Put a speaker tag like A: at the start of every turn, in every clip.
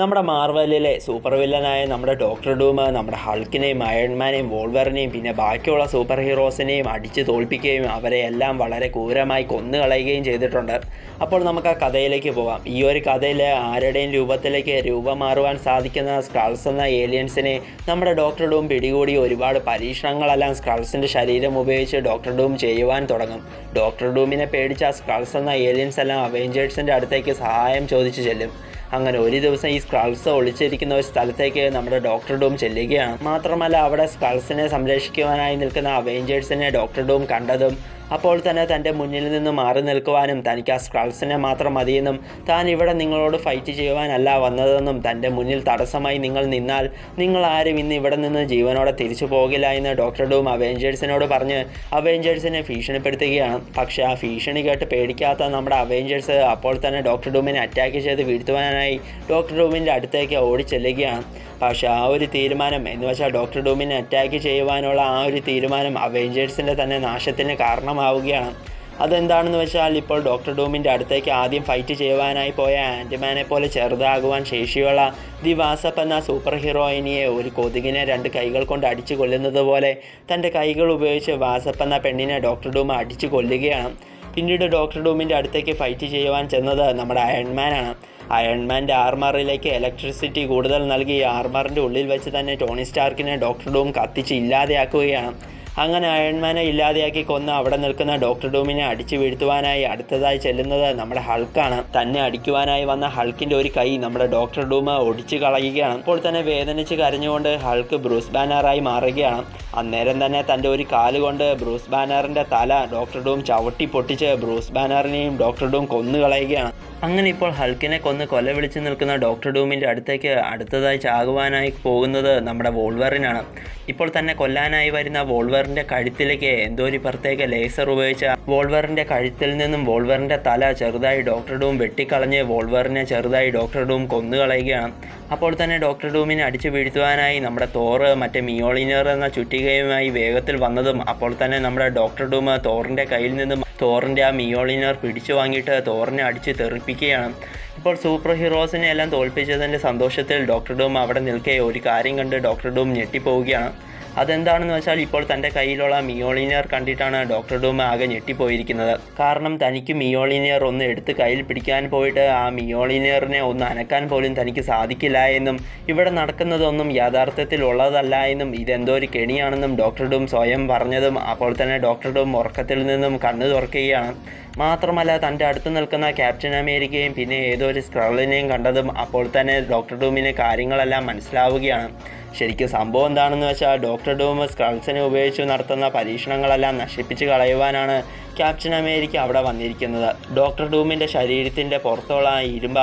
A: നമ്മുടെ മാർവലിലെ സൂപ്പർ വില്ലനായ നമ്മുടെ doctor dome നമ്മുടെ ഹൾക്കിനെയും അയൺമാനെയും വോൾവറിനെയും പിന്നെ ബാക്കിയുള്ള സൂപ്പർ ഹീറോസിനെയും അടിച്ചു തോൽപ്പിക്കുകയും അവരെ എല്ലാം വളരെ ക്രൂരമായി കൊന്നുകളയുകയും ചെയ്തിട്ടുണ്ട്. അപ്പോൾ നമുക്ക് ആ കഥയിലേക്ക് പോകാം ഈ ഒരു കഥയിൽ ആരുടെയും രൂപത്തിലേക്ക് രൂപം മാറുവാൻ സാധിക്കുന്ന സ്കൾസ് എന്ന ഏലിയൻസിനെ നമ്മുടെ ഡോക്ടർ ഡൂം പിടികൂടി ഒരുപാട് പരീക്ഷണങ്ങളെല്ലാം സ്കൾസിന്റെ ശരീരം ഉപയോഗിച്ച് ഡോക്ടർ ഡൂം ചെയ്യുവാൻ തുടങ്ങും. ഡോക്ടർ ഡൂമിനെ പേടിച്ച സ്കൾസ് എന്ന ഏലിയൻസ് എല്ലാം അവെഞ്ചേഴ്സിന്റെ അടുത്തേക്ക് സഹായം ചോദിച്ചു ചെല്ലും. അങ്ങനെ ഒരു ദിവസം ഈ സ്കൾസ് ഒളിച്ചിരിക്കുന്ന ഒരു സ്ഥലത്തേക്ക് നമ്മുടെ ഡോക്ടർ ഡോം ചെല്ലുകയാണ്. മാത്രമല്ല അവിടെ സ്കൾസിനെ സംരക്ഷിക്കുവാനായി നിൽക്കുന്ന അവെഞ്ചേഴ്സിനെ ഡോക്ടർ ഡോം കണ്ടതും അപ്പോൾ തന്നെ തന്റെ മുന്നിൽ നിന്ന് മാറി നിൽക്കുവാനും തനിക്ക് ആ സ്ക്രൾസിനെ മാത്രം മതിയെന്നും താൻ ഇവിടെ നിങ്ങളോട് ഫൈറ്റ് ചെയ്യുവാനല്ല വന്നതെന്നും തന്റെ മുന്നിൽ തടസ്സമായി നിങ്ങൾ നിന്നാൽ നിങ്ങൾ ആരും ഇന്ന് ഇവിടെ നിന്ന് ജീവനോടെ തിരിച്ചു പോകില്ല എന്ന് ഡോക്ടർ ഡൂം അവേഞ്ചേഴ്സിനോട് പറഞ്ഞ് അവേഞ്ചേഴ്സിനെ ഭീഷണിപ്പെടുത്തുകയാണ്. പക്ഷേ ആ ഭീഷണി കേട്ട് പേടിക്കാത്ത നമ്മുടെ അവേഞ്ചേഴ്സ് അപ്പോൾ തന്നെ ഡോക്ടർ ഡൂമിനെ അറ്റാക്ക് ചെയ്ത് വീഴ്ത്തുവാനായി ഡോക്ടർ ഡൂമിന്റെ അടുത്തേക്ക് ഓടിച്ചെല്ലുകയാണ് പക്ഷേ ആ ഒരു തീരുമാനം എന്ന് വെച്ചാൽ ഡോക്ടർ ഡൂമിനെ അറ്റാക്ക് ചെയ്യുവാനുള്ള ആ ഒരു തീരുമാനം അവേഞ്ചേഴ്സിന്റെ തന്നെ നാശത്തിന് കാരണമാവുകയാണ് അതെന്താണെന്ന് വെച്ചാൽ ഇപ്പോൾ ഡോക്ടർ ഡോമിന്റെ അടുത്തേക്ക് ആദ്യം ഫൈറ്റ് ചെയ്യുവാനായി പോയ ആന്റിമാനെ പോലെ ചെറുതാകുവാൻ ശേഷിയുള്ള ദി വാസപ്പ് എന്ന സൂപ്പർ ഹീറോയിനിയെ ഒരു കൊതുകിനെ രണ്ട് കൈകൾ കൊണ്ട് അടിച്ചു കൊല്ലുന്നത് പോലെ തന്റെ കൈകൾ ഉപയോഗിച്ച് വാസപ്പ് എന്ന പെണ്ണിനെ ഡോക്ടർ ഡൂം അടിച്ചു കൊല്ലുകയാണ്. പിന്നീട് ഡോക്ടർ ഡൂമിന്റെ അടുത്തേക്ക് ഫൈറ്റ് ചെയ്യുവാൻ ചെന്നത് നമ്മുടെ അയൺമാനാണ് അയൺമാന്റെ ആർമറിലേക്ക് ഇലക്ട്രിസിറ്റി കൂടുതൽ നൽകി ആർമറിന്റെ ഉള്ളിൽ വെച്ച് തന്നെ ടോണി സ്റ്റാർക്കിനെ ഡോക്ടർ ഡൂം കത്തിച്ച് ഇല്ലാതെയാക്കുകയാണ്. അങ്ങനെ അയൺമാനെ ഇല്ലാതെയാക്കി കൊന്ന് അവിടെ നിൽക്കുന്ന ഡോക്ടർ ഡൂമിനെ അടിച്ചു വീഴ്ത്തുവാനായി അടുത്തതായി ചെല്ലുന്നത് നമ്മുടെ ഹൾക്കാണ് തന്നെ അടിക്കുവാനായി വന്ന ഹൾക്കിന്റെ ഒരു കൈ നമ്മുടെ ഡോക്ടർ ഡൂമ ഒടിച്ചു കളയുകയാണ്. അപ്പോൾ തന്നെ വേദനിച്ച് കരഞ്ഞുകൊണ്ട് ഹൾക്ക് ബ്രൂസ് ബാനറായി മാറുകയാണ്. അന്നേരം തന്നെ തന്റെ ഒരു കാൽ കൊണ്ട് ബ്രൂസ് ബാനറിന്റെ തല ഡോക്ടർ ഡൂം ചവിട്ടി പൊട്ടിച്ച് ബ്രൂസ് ബാനറിനെയും ഡോക്ടർ ഡൂം കൊന്നുകളയുകയാണ് അങ്ങനെ ഇപ്പോൾ ഹൾക്കിനെ കൊന്ന് കൊല വിളിച്ചു നിൽക്കുന്ന ഡോക്ടർ ഡൂമിന്റെ അടുത്തേക്ക് അടുത്തതായി ചാകുവാനായി പോകുന്നത് നമ്മുടെ വോൾവറിനാണ്. ഇപ്പോൾ തന്നെ കൊല്ലാനായി വരുന്ന വോൾവറിന്റെ കഴുത്തിലേക്ക് എന്തോ ഒരു പ്രത്യേക ലേസർ ഉപയോഗിച്ച് വോൾവറിന്റെ കഴുത്തിൽ നിന്നും വോൾവറിന്റെ തല ചെറുതായി ഡോക്ടർ ഡൂം വെട്ടിക്കളഞ്ഞ് വോൾവറിനെ ചെറുതായി ഡോക്ടർ ഡൂം കൊന്നുകളയുകയാണ് അപ്പോൾ തന്നെ ഡോക്ടർ ഡൂമിനെ അടിച്ചു വീഴ്ത്തുവാനായി നമ്മുടെ തോറ് മറ്റേ മിയോളിനർ എന്ന ചുറ്റികയുമായി വേഗത്തിൽ വന്നതും അപ്പോൾ തന്നെ നമ്മുടെ ഡോക്ടർ ഡൂം തോറിന്റെ കയ്യിൽ നിന്നും തോറിന്റെ ആ മിയോളിനർ പിടിച്ചു വാങ്ങിയിട്ട് തോറിനെ അടിച്ച് തെറിപ്പിക്കുകയാണ്. ഇപ്പോൾ സൂപ്പർ ഹീറോസിനെ എല്ലാം തോൽപ്പിച്ചതിന്റെ സന്തോഷത്തിൽ ഡോക്ടർ ഡൂം അവിടെ നിൽക്കെ ഒരു കാര്യം കണ്ട് ഡോക്ടർ ഡൂം ഞെട്ടിപ്പോവുകയാണ്. അതെന്താണെന്ന് വെച്ചാൽ ഇപ്പോൾ തന്റെ കയ്യിലുള്ള മിയോളിനിയർ കണ്ടിട്ടാണ് ഡോക്ടർ ഡൂം ആകെ ഞെട്ടിപ്പോയിരിക്കുന്നത്. കാരണം തനിക്ക് മിയോളിനിയർ ഒന്ന് എടുത്ത് കയ്യിൽ പിടിക്കാൻ പോയിട്ട് ആ മിയോളിനിയറിനെ ഒന്ന് അനക്കാൻ പോലും തനിക്ക് സാധിക്കില്ല എന്നും ഇവിടെ നടക്കുന്നതൊന്നും യഥാർത്ഥത്തിൽ ഉള്ളതല്ല എന്നും ഇതെന്തോ ഒരു കെണിയാണെന്നും ഡോക്ടർ ഡൂം സ്വയം പറഞ്ഞതും അപ്പോൾ തന്നെ ഡോക്ടർ ഡൂം ഉറക്കത്തിൽ നിന്നും കണ്ണു തുറക്കുകയാണ്. മാത്രമല്ല തന്റെ അടുത്ത് നിൽക്കുന്ന ക്യാപ്റ്റൻ അമേരിക്കയും പിന്നെ ഏതോ ഒരു സ്ക്രളിനെയും കണ്ടതും അപ്പോൾ തന്നെ ഡോക്ടർ ഡൂമിന് കാര്യങ്ങളെല്ലാം മനസ്സിലാവുകയാണ്. ശരിക്കും സംഭവം എന്താണെന്ന് വെച്ചാൽ ഡോക്ടർ ഡോമസ് സ്ക്രൾസിനെ ഉപയോഗിച്ച് നടത്തുന്ന പരീക്ഷണങ്ങളെല്ലാം നശിപ്പിച്ച് കളയുവാനാണ് ക്യാപ്റ്റൻ അമേരിക്ക അവിടെ വന്നിരിക്കുന്നത്. ഡോക്ടർ ഡൂമിന്റെ ശരീരത്തിന്റെ പുറത്തുള്ള ആ ഇരുമ്പ്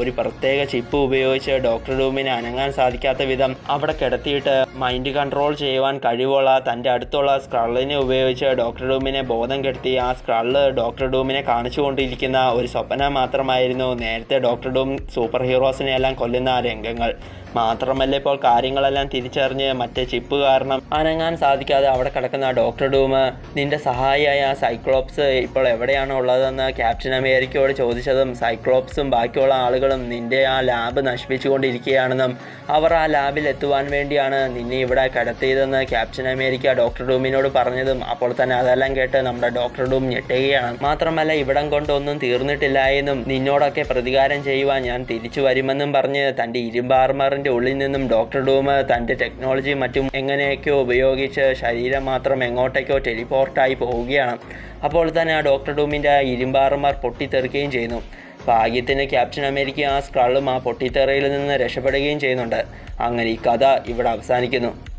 A: ഒരു പ്രത്യേക ചിപ്പ് ഉപയോഗിച്ച് ഡോക്ടർ ഡൂമിനെ അനങ്ങാൻ സാധിക്കാത്ത വിധം അവിടെ കിടത്തിയിട്ട് മൈൻഡ് കൺട്രോൾ ചെയ്യുവാൻ കഴിവുള്ള തന്റെ അടുത്തുള്ള സ്ക്രള്ളിനെ ഉപയോഗിച്ച് ഡോക്ടർ ഡൂമിനെ ബോധം കെടുത്തി ആ സ്ക്രള്ള് ഡോക്ടർ ഡൂമിനെ കാണിച്ചുകൊണ്ടിരിക്കുന്ന ഒരു സ്വപ്നം മാത്രമായിരുന്നു നേരത്തെ ഡോക്ടർ ഡൂം സൂപ്പർ ഹീറോസിനെ എല്ലാം കൊല്ലുന്ന രംഗങ്ങൾ. മാത്രമല്ല ഇപ്പോൾ കാര്യങ്ങളെല്ലാം തിരിച്ചറിഞ്ഞ് മറ്റേ ചിപ്പ് കാരണം അനങ്ങാൻ സാധിക്കാതെ അവിടെ കിടക്കുന്ന ഡോക്ടർ ഡൂം നിന്റെ സഹായിയായ ആ സൈക്ലോപ്സ് ഇപ്പോൾ എവിടെയാണ് ഉള്ളതെന്ന് ക്യാപ്റ്റൻ അമേരിക്കയോട് ചോദിച്ചതും സൈക്ലോപ്സും ബാക്കിയുള്ള ആളുകളും നിന്റെ ആ ലാബ് നശിപ്പിച്ചുകൊണ്ടിരിക്കുകയാണെന്നും അവർ ആ ലാബിൽ എത്തുവാൻ വേണ്ടിയാണ് നിന്നെ ഇവിടെ കിടത്തിയതെന്ന് ക്യാപ്റ്റൻ അമേരിക്ക ഡോക്ടർ ഡൂമിനോട് പറഞ്ഞതും അപ്പോൾ തന്നെ അതെല്ലാം കേട്ട് നമ്മുടെ ഡോക്ടർ ഡൂം ഞെട്ടുകയാണ്. മാത്രമല്ല ഇവിടം കൊണ്ടൊന്നും തീർന്നിട്ടില്ല എന്നും നിന്നോടൊക്കെ പ്രതികാരം ചെയ്യുവാൻ ഞാൻ തിരിച്ചു വരുമെന്നും പറഞ്ഞ് തന്റെ ഇരുമ്പാർമറിന്റെ ഉള്ളിൽ നിന്നും ഡോക്ടർ ഡൂം തന്റെ ടെക്നോളജി മറ്റും എങ്ങനെയൊക്കെയോ ഉപയോഗിച്ച് ശരീരം മാത്രം എങ്ങോട്ടേക്കോ ടെലിപ്പോർട്ടായി പോവുകയാണ്. അപ്പോൾ തന്നെ ആ ഡോക്ടർ ഡൂമിന്റെ ആ ഇരുമ്പാറുമാർ പൊട്ടിത്തെറിക്കുകയും ചെയ്യുന്നു. ഭാഗ്യത്തിന് ക്യാപ്റ്റൻ അമേരിക്ക ആ സ്ക്രളും ആ പൊട്ടിത്തെറയിൽ നിന്ന് രക്ഷപ്പെടുകയും ചെയ്യുന്നുണ്ട്. അങ്ങനെ ഈ കഥ ഇവിടെ അവസാനിക്കുന്നു.